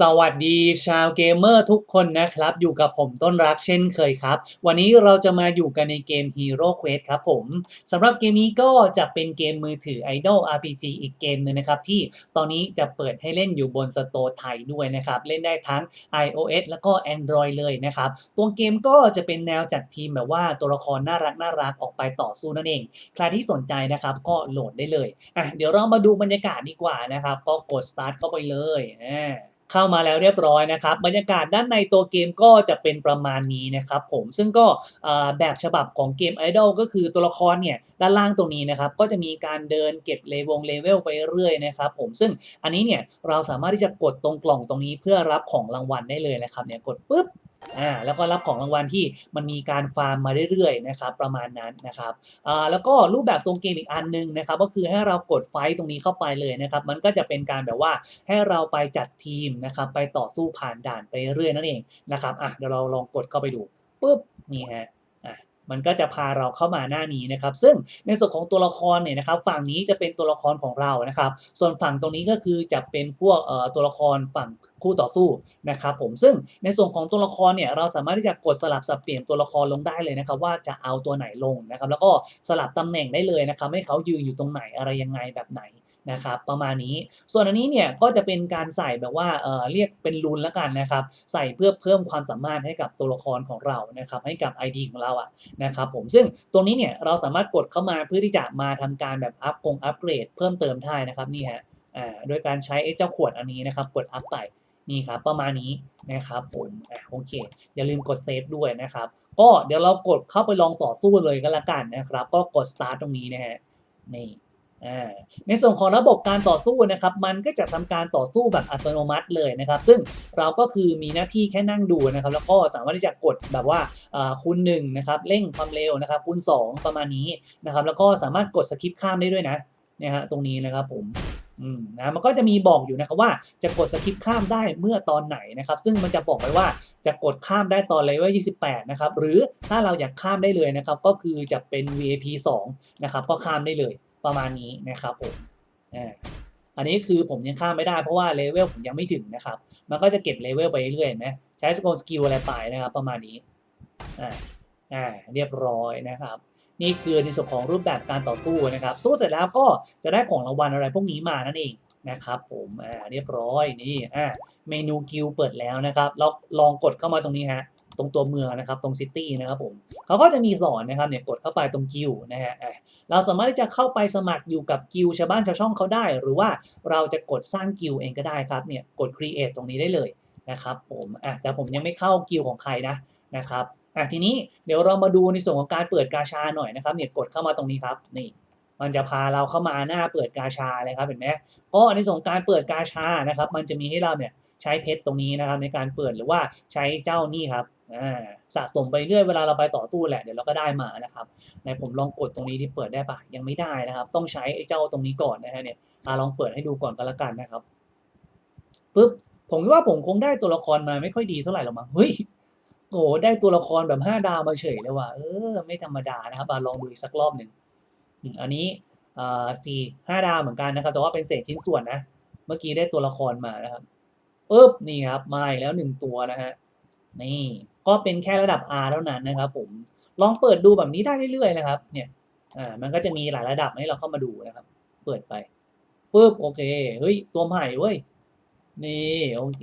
สวัสดีชาวเกมเมอร์ทุกคนนะครับ อยู่กับผมต้นรักเช่นเคยครับ วันนี้เราจะมาอยู่กันในเกม Hero Quest ครับผมสำหรับเกมนี้ก็จะเป็นเกมมือถือ Idol RPG อีกเกมหนึงนะครับ ที่ตอนนี้จะเปิดให้เล่นอยู่บนสโตร์ไทยด้วยนะครับ เล่นได้ทั้ง iOS แล้วก็ Android เลยนะครับ ตัวเกมก็จะเป็นแนวจัดทีมแบบว่าตัวละครน่ารักน่ารักออกไปต่อสู้นั่นเอง ใครที่สนใจนะครับก็โหลดได้เลยอะเดี๋ยวเรามาดูบรรยากาศดีกว่านะครับ ก็กด start เข้าไปเลยอ่า เข้ามาแล้วเรียบร้อยนะครับบรรยากาศด้านในตัวเกมก็จะเป็นประมาณนี้นะครับผมซึ่งก็แบบฉบับของเกม Idol ก็คือตัวละครเนี่ยด้านล่างตรงนี้นะครับก็จะมีการเดินเก็บเลวงเลเวลไปเรื่อยนะครับผมซึ่งอันนี้เนี่ยเราสามารถที่จะกดตรงกล่องตรงนี้เพื่อรับของรางวัลได้เลยนะครับเนี่ยกดปุ๊บ อ่าแล้วก็รับของรางวัลที่มันมีการฟาร์มมาเรื่อยๆนะครับประมาณนั้นนะครับอ่าแล้วก็รูปแบบตรงเกมอีกอันหนึงนะครับก็คือให้เรากดไฟต์ตรงนี้เข้าไปเลยนะครับมันก็จะเป็นการแบบว่าให้เราไปจัดทีมนะครับไปต่อสู้ผ่านด่านไปเรื่อยนั่นเองนะครับอะเดี๋ยวเราลองกดเข้าไปดูปุ๊บนี่ฮะอะ มันก็จะพาเราเข้ามาหน้านี้นะครับ ซึ่งในส่วนของตัวละครเนี่ยนะครับฝั่งนี้จะเป็นตัวละครของเรานะครับ ส่วนฝั่งตรงนี้ก็คือจะเป็นพวกตัวละครฝั่งคู่ต่อสู้นะครับผมซึ่งในส่วนของตัวละครเนี่ยเราสามารถที่จะกดสลับสับเปลี่ยนตัวละครลงได้เลยนะครับว่าจะเอาตัวไหนลงนะครับแล้วก็สลับตำแหน่งได้เลยนะครับให้เขายืนอยู่ตรงไหนอะไรยังไงแบบไหน นะครับประมาณนี้ ส่วนอันนี้เนี่ยก็จะเป็นการใส่แบบว่าเออเรียกเป็นรูนแล้วกันนะครับ ใส่เพื่อเพิ่มความสามารถให้กับตัวละครของเรานะครับให้กับ ID ของเราอะนะครับผมซึ่งตรงนี้เนี่ยเราสามารถกดเข้ามาเพื่อที่จะมาทำการแบบอัพกงอัปเกรดเพิ่มเติมได้นะครับนี่ฮะอ่าโดยการใช้ไอ้เจ้าขวดอันนี้นะครับกดอัพไปนี่ครับประมาณนี้นะครับผมอะโอเค อย่าลืมกดเซฟด้วยนะครับ ก็เดี๋ยวเรากดเข้าไปลองต่อสู้เลยก็แล้วกันนะครับ ก็กด start ตรงนี้นะฮะนี่ ในส่วนของระบบการต่อสู้นะครับ มันก็จะทำการต่อสู้แบบอัตโนมัติเลยนะครับ ซึ่งเราก็คือมีหน้าที่แค่นั่งดูนะครับ แล้วก็สามารถที่จะกดแบบว่าคูณหนึ่งนะครับเร่งความเร็วนะครับคูณสองประมาณนี้นะครับ แล้วก็สามารถกดสกิปข้ามได้ด้วยนะเนี่ยฮะตรงนี้นะครับผมอืมนะมันก็จะมีบอกอยู่นะครับว่าจะกดสกิปข้ามได้เมื่อตอนไหนนะครับ ซึ่งมันจะบอกไว้ว่าจะกดข้ามได้ตอนเลเวล28 นะครับ หรือถ้าเราอยากข้ามได้เลยนะครับ ก็คือจะเป็น VIP 2 นะครับ ก็ข้ามได้เลย ประมาณนี้นะครับผมอันนี้คือผมยังข้ามไม่ได้เพราะว่าเลเวลผมยังไม่ถึงนะครับ มันก็จะเก็บเลเวลไปเรื่อยๆเห็นไหมใช้สกลสกิลอะไรไปนะครับ ประมาณนี้อ่าอ่าเรียบร้อยนะครับ นี่คือในส่วนของรูปแบบการต่อสู้นะครับ สู้เสร็จแล้วก็จะได้ของรางวัลอะไรพวกนี้มานั่นเองนะครับผมอ่าเรียบร้อยนี่อ่าเมนูกิลเปิดแล้วนะครับเราลองกดเข้ามาตรงนี้ฮะ ตรงตัวเมืองนะครับตรงซิตี้นะครับผมเขาก็จะมีสอนนะครับเนี่ยกดเข้าไปตรงกิลนะฮะเราสามารถที่จะเข้าไปสมัครอยู่กับกิลชาวบ้านชาวช่องเขาได้ หรือว่าเราจะกดสร้างกิลเองก็ได้ครับเนี่ยกด create ตรงนี้ได้เลยนะครับผมอะแต่ผมยังไม่เข้ากิลของใครนะนะครับอะทีนี้เดี๋ยวเรามาดูในส่วนของการเปิดกาชาหน่อยนะครับเนี่ยกดเข้ามาตรงนี้ครับนี่มันจะพาเราเข้ามาหน้าเปิดกาชาเลยครับเห็นไหมก็ในส่วนของการเปิดกาชานะครับ มันจะมีให้เราเนี่ยใช้เพชรตรงนี้นะครับในการเปิดหรือว่าใช้เจ้านี่ครับ สะสมไปเรื่อยเวลาเราไปต่อสู้แหละเดี๋ยวเราก็ได้มานะครับในผมลองกดตรงนี้ที่เปิดได้ปะยังไม่ได้นะครับ ต้องใช้ไอ้เจ้าตรงนี้ก่อนนะฮะเนี่ยอาลองเปิดให้ดูก่อนก็แล้วกันนะครับปึ๊บผมคิดว่าผมคงได้ตัวละครมาไม่ค่อยดีเท่าไหร่หรอกมั้งเฮ้ยโอ้โหได้ตัวละครแบบห้าดาวมาเฉยเลยว่ะเออไม่ธรรมดานะครับอะลองดูอีกสักรอบหนึ่งอันนี้อ่าสี่ห้าดาวเหมือนกันนะครับ แต่ว่าเป็นเศษชิ้นส่วนนะ เมื่อกี้ได้ตัวละครมานะครับปึ๊บนี่ครับมาอีกแล้วหนึ่งตัวนะฮะนี่ ก็เป็นแค่ระดับ R เท่านั้นนะครับผมลองเปิดดูแบบนี้ได้เรื่อยๆนะครับ เนี่ยอ่ามันก็จะมีหลายระดับให้เราเข้ามาดูนะครับ เปิดไปปุ๊บโอเคเฮ้ยตัวใหม่เว้ยนี่โอเค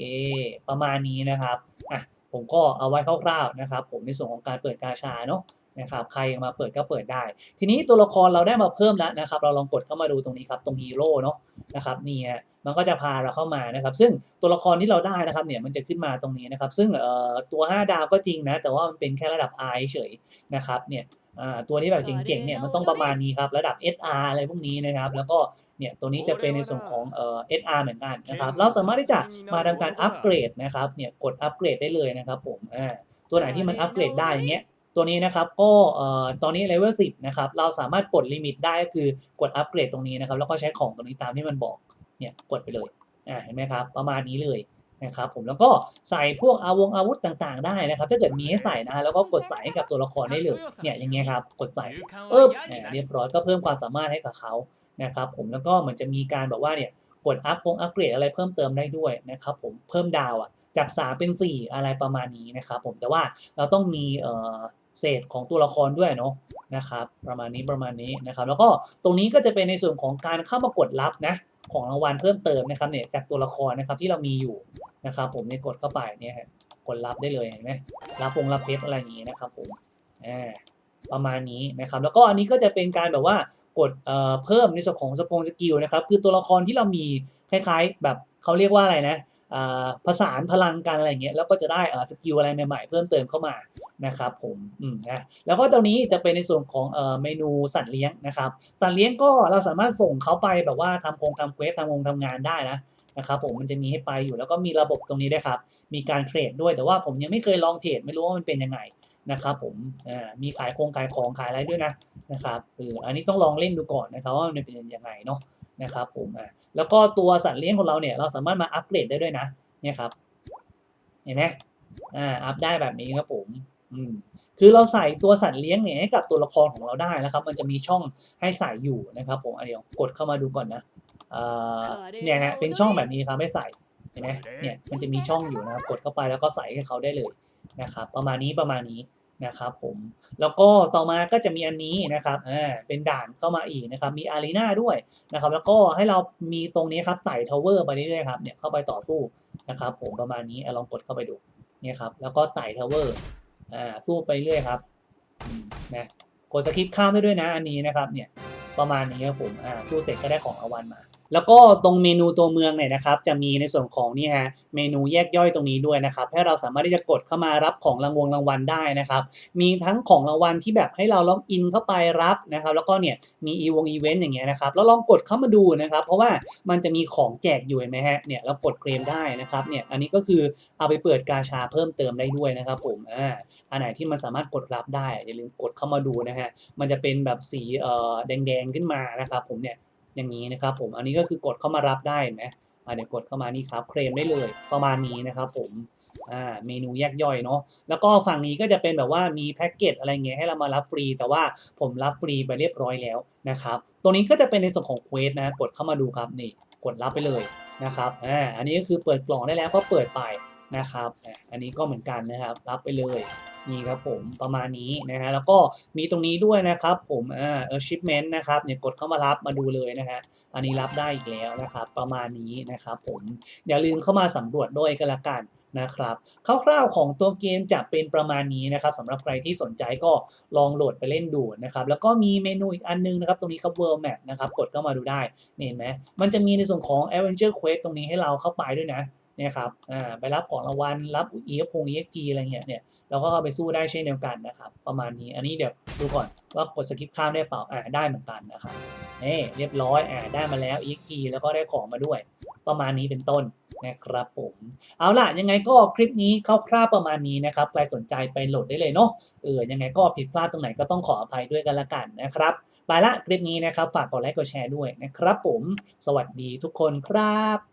ประมาณนี้นะครับอะผมก็เอาไว้คร่าวๆนะครับ ผมในส่วนของการเปิดกาชาเนาะ นะครับใครมาเปิดก็เปิดได้ ทีนี้ตัวละครเราได้มาเพิ่มแล้วนะครับ เราลองกดเข้ามาดูตรงนี้ครับ ตรงฮีโร่เนาะนะครับนี่ฮะมันก็จะพาเราเข้ามานะครับ ซึ่งตัวละครที่เราได้นะครับเนี่ยมันจะขึ้นมาตรงนี้นะครับ ซึ่งเอ่อตัว 5 ดาวก็จริงนะ แต่ว่ามันเป็นแค่ระดับ R เฉยๆนะครับเนี่ยอ่าตัวที่แบบเจ๋งๆเนี่ยมันต้องประมาณนี้ครับระดับ SR อะไรพวกนี้นะครับ แล้วก็เนี่ยตัวนี้จะเป็นในส่วนของเอ่อ SR เหมือนกันนะครับ เราสามารถที่จะมาทำการอัปเกรดนะครับเนี่ยกดอัปเกรดได้เลยนะครับผมอ่าตัวไหนที่มันอัปเกรดได้อย่างเงี้ย ตัวนี้นะครับก็ตอนนี้เลเวล10นะครับเราสามารถกดลิมิตได้ก็คือกดอัปเกรดตรงนี้นะครับแล้วก็ใช้ของตรงนี้ตามที่มันบอกเนี่ยกดไปเลยอ่าเห็นไหมครับประมาณนี้เลยนะครับผมแล้วก็ใส่พวกอาวงอาวุธต่างๆ ได้นะครับ ถ้าเกิดมีให้ใส่นะแล้วก็กดใส่กับตัวละครได้เลยเนี่ยอย่างเงี้ยครับกดใส่ปึ๊บเนี่ยเรียบร้อยก็เพิ่มความสามารถให้กับเขานะครับผมแล้วก็เหมันจะมีการแบบว่าเนี่ยกดอัพงอัปเกรดอะไรเพิ่มเติมได้ด้วยนะครับผมเพิ่มดาวอะจาก 3 เป็น 4 อะไรประมาณนี้นะครับผมแต่ว่าเราต้องมีเอ่อ เศษของตัวละครด้วยเนาะนะครับประมาณนี้ประมาณนี้นะครับ แล้วก็ตรงนี้ก็จะเป็นในส่วนของการเข้ามากดรับนะของรางวัลเพิ่มเติมนะครับเนี่ยจากตัวละครนะครับที่เรามีอยู่นะครับ ผมเนี่ยกดเข้าไปเนี่ยกดรับได้เลยเห็นไหมรับวงรับเพชรอะไรอย่างนี้นะครับผมอ่าประมาณนี้นะครับ แล้วก็อันนี้ก็จะเป็นการแบบว่ากดเอ่อเพิ่มในส่วนของสปงสกิลนะครับคือตัวละครที่เรามีคล้ายๆ แบบเขาเรียกว่าอะไรนะ ผสานพลังกันอะไรเงี้ยแล้วก็จะได้สกิลอะไรใหม่ๆ เพิ่มเติมเข้ามานะครับผมอืมนะแล้วก็ตรงนี้จะเป็นในส่วนของเมนูสัตว์เลี้ยงนะครับสัตว์เลี้ยงก็เราสามารถส่งเขาไปแบบว่าทำโครงทำเควสทำงงทำงานได้นะนะครับผมมันจะมีให้ไปอยู่แล้วก็มีระบบตรงนี้ด้วยครับ มีการเทรดด้วยแต่ว่าผมยังไม่เคยลองเทรดไม่รู้ว่ามันเป็นยังไงนะครับผมมีขายโครงขายของขายอะไรด้วยนะนะครับเอออันนี้ต้องลองเล่นดูก่อนนะครับว่ามันเป็นยังไงเนาะ นะครับผมอ่าแล้วก็ตัวสัตว์เลี้ยงของเราเนี่ยเราสามารถมาอัปเกรดได้ด้วยนะเนี่ยครับเห็นไหมอ่าอัพได้แบบนี้ครับผมอืมคือเราใส่ตัวสัตว์เลี้ยงเนี่ยให้กับตัวละครของเราได้นะครับ มันจะมีช่องให้ใส่อยู่นะครับผมอันเดียวกดเข้ามาดูก่อนนะเอ่อเนี่ยนะเป็นช่องแบบนี้ครับให้ใส่เห็นไหมเนี่ยมันจะมีช่องอยู่นะครับกดเข้าไปแล้วก็ใส่ให้เขาได้เลยนะครับ ประมาณนี้ประมาณนี้ นะครับผมแล้วก็ต่อมาก็จะมีอันนี้นะครับอ่าเป็นด่านเข้ามาอีกนะครับมีอารีนาด้วยนะครับแล้วก็ให้เรามีตรงนี้ครับไต่ทาวเวอร์ไปเรื่อยๆครับเนี่ยเข้าไปต่อสู้นะครับผมประมาณนี้ลองกดเข้าไปดูเนี่ยครับแล้วก็ไต่ทาวเวอร์อ่าสู้ไปเรื่อยครับนะกดสคิปข้ามได้ด้วยนะอันนี้นะครับเนี่ยประมาณนี้ครับผมอ่าสู้เสร็จก็ได้ของรางวัลมา แล้วก็ตรงเมนูตัวเมืองเนี่ยนะครับ จะมีในส่วนของนี่ฮะเมนูแยกย่อยตรงนี้ด้วยนะครับ ให้เราสามารถที่จะกดเข้ามารับของรางวงรางวัลได้นะครับ มีทั้งของรางวัลที่แบบให้เราล็อกอินเข้าไปรับนะครับ แล้วก็เนี่ยมีอีวงอีเวนต์อย่างเงี้ยนะครับแล้วลองกดเข้ามาดูนะครับ เพราะว่ามันจะมีของแจกอยู่เห็นไหมฮะเนี่ยเรากดเคลมได้นะครับเนี่ยอันนี้ก็คือเอาไปเปิดกาชาเพิ่มเติมได้ด้วยนะครับผมอ่าอันไหนที่มันสามารถกดรับได้อย่าลืมกดเข้ามาดูนะฮะมันจะเป็นแบบสีเอ่อแดงๆขึ้นมานะครับผมเนี่ย อย่างนี้นะครับผมอันนี้ก็คือกดเข้ามารับได้เห็นไหมอ่าเดี๋ยวกดเข้ามานี่ครับเคลมได้เลยประมาณนี้นะครับผมอ่าเมนูแยกย่อยเนาะแล้วก็ฝั่งนี้ก็จะเป็นแบบว่ามีแพ็กเกจอะไรเงี้ยให้เรามารับฟรี แต่ว่าผมรับฟรีไปเรียบร้อยแล้วนะครับตรงนี้ก็จะเป็นในส่วนของเควสนะกดเข้ามาดูครับนี่กดรับไปเลยนะครับอ่าอันนี้ก็คือเปิดกล่องได้แล้วก็เปิดไปนะครับ อันนี้ก็เหมือนกันนะครับรับไปเลย นี่ครับผมประมาณนี้นะฮะแล้วก็มีตรงนี้ด้วยนะครับผมอ่าเออชิปเมนต์นะครับเนี่ยกดเข้ามารับมาดูเลยนะฮะอันนี้รับได้อีกแล้วนะครับประมาณนี้นะครับผมอย่าลืมเข้ามาสำรวจด้วยกันละกันนะครับคร่าวๆของตัวเกมจะเป็นประมาณนี้นะครับสำหรับใครที่สนใจก็ลองโหลดไปเล่นดูนะครับแล้วก็มีเมนูอีกอันนึงนะครับตรงนี้ครับ World Map นะครับกดเข้ามาดูได้นี่เห็นไหมมันจะมีในส่วนของ Adventure Quest ตรงนี้ให้เราเข้าไปด้วยนะ เนี่ยครับอ่าไปรับของรางวัลรับอีฟพงอีฟกีอะไรเงี้ยเนี่ยเราก็เข้าไปสู้ได้เช่นเดียวกันนะครับ ประมาณนี้อันนี้เดี๋ยวดูก่อนว่ากดสกิปข้ามได้เปล่าอ่าได้เหมือนกันนะครับนี่เรียบร้อยอ่าได้มาแล้วอีกกีแล้วก็ได้ของมาด้วย ประมาณนี้เป็นต้นนะครับผมเอาล่ะยังไงก็คลิปนี้คร่าวๆประมาณนี้นะครับใครสนใจไปโหลดได้เลยเนาะเออยังไงก็ผิดพลาดตรงไหนก็ต้องขออภัยด้วยกันละกันนะครับไปละคลิปนี้นะครับฝากกดไลค์กดแชร์ด้วยนะครับผม สวัสดีทุกคนครับ